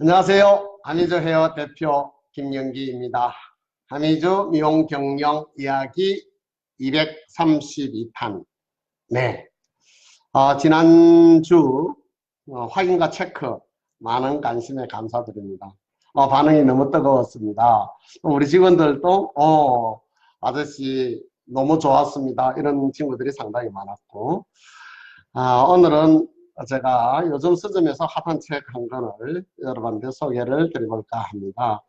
안녕하세요. 한의주 헤어 대표 김영기입니다. 한의주 미용 경영 이야기 232탄. 네. 어, 지난주 어, 확인과 체크 많은 관심에 감사드립니다. 어, 반응이 너무 뜨거웠습니다. 우리 직원들도 어, 아저씨 너무 좋았습니다. 이런 친구들이 상당히 많았고 아, 오늘은 제가 요즘 서점에서 핫한 책 한 권을 여러분한테 소개를 드려볼까 합니다.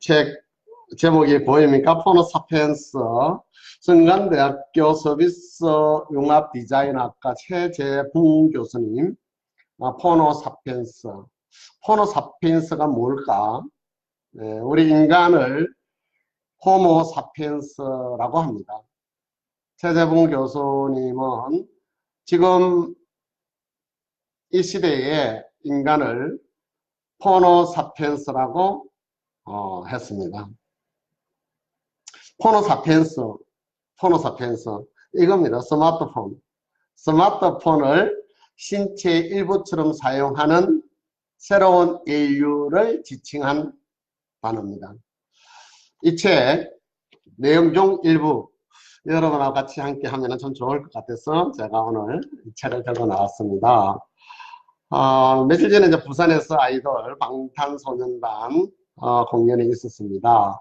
책 제목이 보입니까? 포노사피엔스 성간대학교 서비스 융합 디자인학과 최재붕 교수님 아, 포노사피엔스 포노사피엔스가 뭘까? 네, 우리 인간을 호모사피엔스라고 합니다. 최재붕 교수님은 지금 이 시대에 인간을 포노사피엔스라고 어, 했습니다. 포노사피엔스, 포노사피엔스 이겁니다. 스마트폰. 스마트폰을 신체 일부처럼 사용하는 새로운 인류를 지칭한 단어입니다. 이 책 내용 중 일부 여러분하고 같이 함께 하면 참 좋을 것 같아서 제가 오늘 이 책을 들고 나왔습니다. 어, 며칠 전에 이제 부산에서 아이돌 방탄소년단 어, 공연이 있었습니다.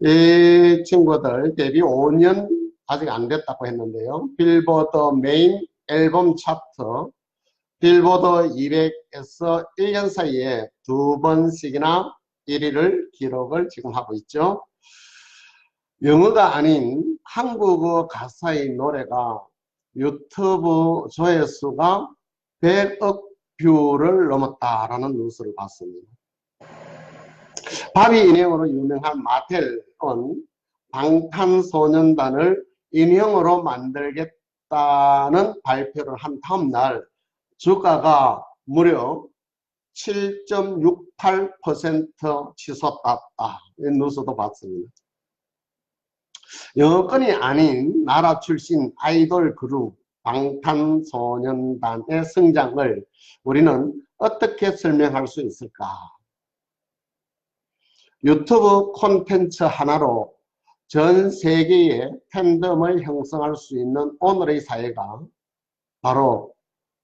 이 친구들 데뷔 5년 아직 안 됐다고 했는데요. 빌보드 메인 앨범 차트 빌보드 200에서 1년 사이에 두 번씩이나 1위를 기록을 지금 하고 있죠. 영어가 아닌 한국어 가사의 노래가 유튜브 조회수가 100억 뷰를 넘었다라는 뉴스를 봤습니다. 바비 인형으로 유명한 마텔은 방탄소년단을 인형으로 만들겠다는 발표를 한 다음날 주가가 무려 7.68% 치솟았다. 이 뉴스도 봤습니다. 여건이 아닌 나라 출신 아이돌 그룹 방탄소년단의 성장을 우리는 어떻게 설명할 수 있을까? 유튜브 콘텐츠 하나로 전 세계의 팬덤을 형성할 수 있는 오늘의 사회가 바로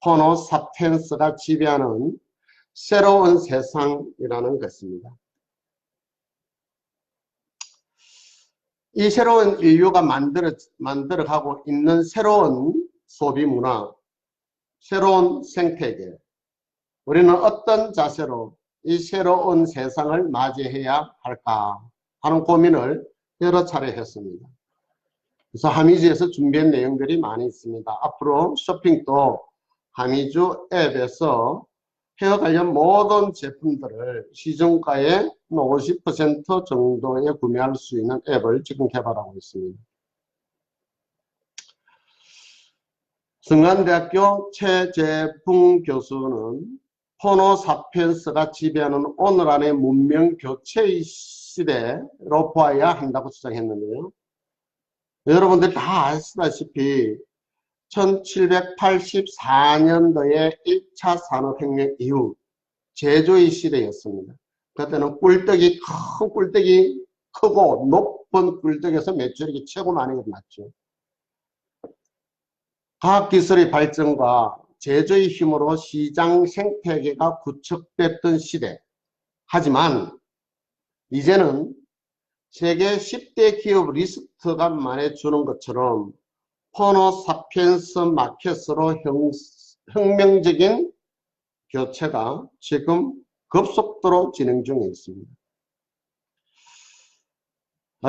포노사피엔스가 지배하는 새로운 세상이라는 것입니다. 이 새로운 인류가 만들어, 만들어가고 있는 새로운 소비 문화, 새로운 생태계, 우리는 어떤 자세로 이 새로운 세상을 맞이해야 할까 하는 고민을 여러 차례 했습니다. 그래서 하미주에서 준비한 내용들이 많이 있습니다. 앞으로 쇼핑도 하미주 앱에서 헤어 관련 모든 제품들을 시중가의 50% 정도에 구매할 수 있는 앱을 지금 개발하고 있습니다. 성간대학교 최재풍 교수는 포노 사피엔스가 지배하는 오늘 안의 문명 교체의 시대로 보아야 한다고 주장했는데요. 여러분들 다 아시다시피 1784년도에 1차 산업혁명 이후 제조의 시대였습니다. 그때는 꿀떡이 큰 꿀떡이 크고 높은 꿀떡에서 매출이 최고 많이 났죠. 과학기술의 발전과 제조의 힘으로 시장 생태계가 구축됐던 시대. 하지만 이제는 세계 10대 기업 리스트가 말해주는 것처럼 포노 사피엔스 마켓으로 혁명적인 교체가 지금 급속도로 진행 중에 있습니다.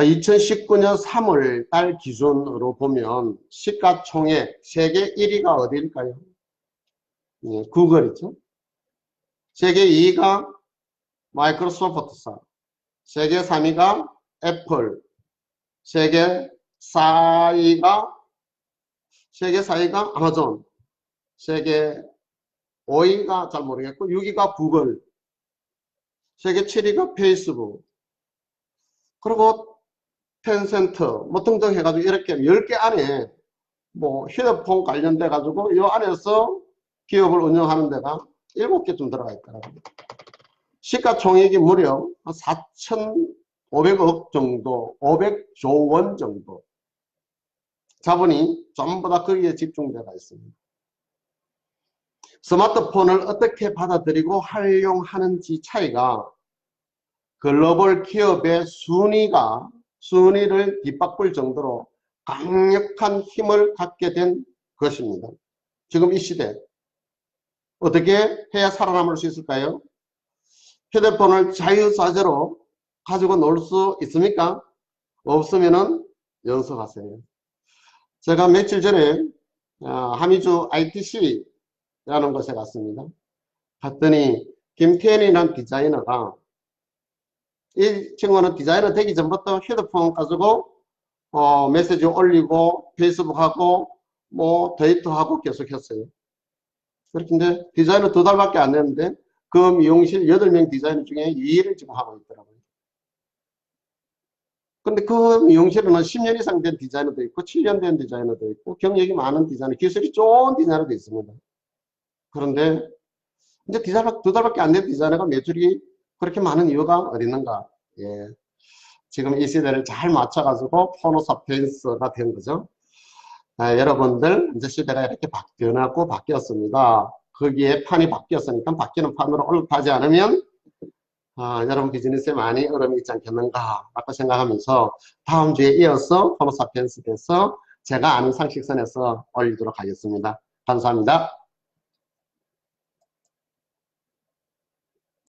2019년 3월 달 기준으로 보면 시가총액 세계 1위가 어디일까요? 예, 구글이죠. 세계 2위가 마이크로소프트사, 세계 3위가 애플, 세계 4위가 세계 4위가 아마존, 세계 5위가 잘 모르겠고 6위가 구글, 세계 7위가 페이스북, 그리고 텐센트 뭐 등등 해가지고 이렇게 10개 안에 뭐 휴대폰 관련돼 가지고 이 안에서 기업을 운영하는 데가 7개쯤 들어가 있더라고요. 시가총액이 무려 4,500억 정도, 500조 원 정도. 자본이 전부 다 거기에 집중되어 있습니다. 스마트폰을 어떻게 받아들이고 활용하는지 차이가 글로벌 기업의 순위가 순위를 뒷바꿀 정도로 강력한 힘을 갖게 된 것입니다. 지금 이 시대 어떻게 해야 살아남을 수 있을까요? 휴대폰을 자유자재로 가지고 놀 수 있습니까? 없으면은 연습하세요. 제가 며칠 전에 아, 하미주 ITC라는 곳에 갔습니다. 갔더니 김태현이라는 디자이너가 이 친구는 디자이너 되기 전부터 휴대폰 가지고 어, 메시지 올리고 페이스북하고 뭐 데이트하고 계속 했어요. 그렇게 디자이너 두 달밖에 안 됐는데 그 미용실 8명 디자이너 중에 2일을 지금 하고 있더라고요. 근데 그 미용실에는 10년 이상 된 디자이너도 있고 7년 된 디자이너도 있고 경력이 많은 디자이너, 기술이 좋은 디자이너도 있습니다. 그런데 이제 디자이너 두 달밖에 안 된 디자이너가 매출이 그렇게 많은 이유가 어디 있는가? 예. 지금 이 시대를 잘 맞춰가지고 포노사피엔스가 된 거죠. 아, 여러분들 이제 시대가 이렇게 바, 변하고 바뀌었습니다. 거기에 판이 바뀌었으니까 바뀌는 판으로 올라타지 않으면 아, 여러분 비즈니스에 많이 어려움이 있지 않겠는가 라고 생각하면서 다음 주에 이어서 포노사피엔스 돼서 제가 아는 상식선에서 올리도록 하겠습니다. 감사합니다.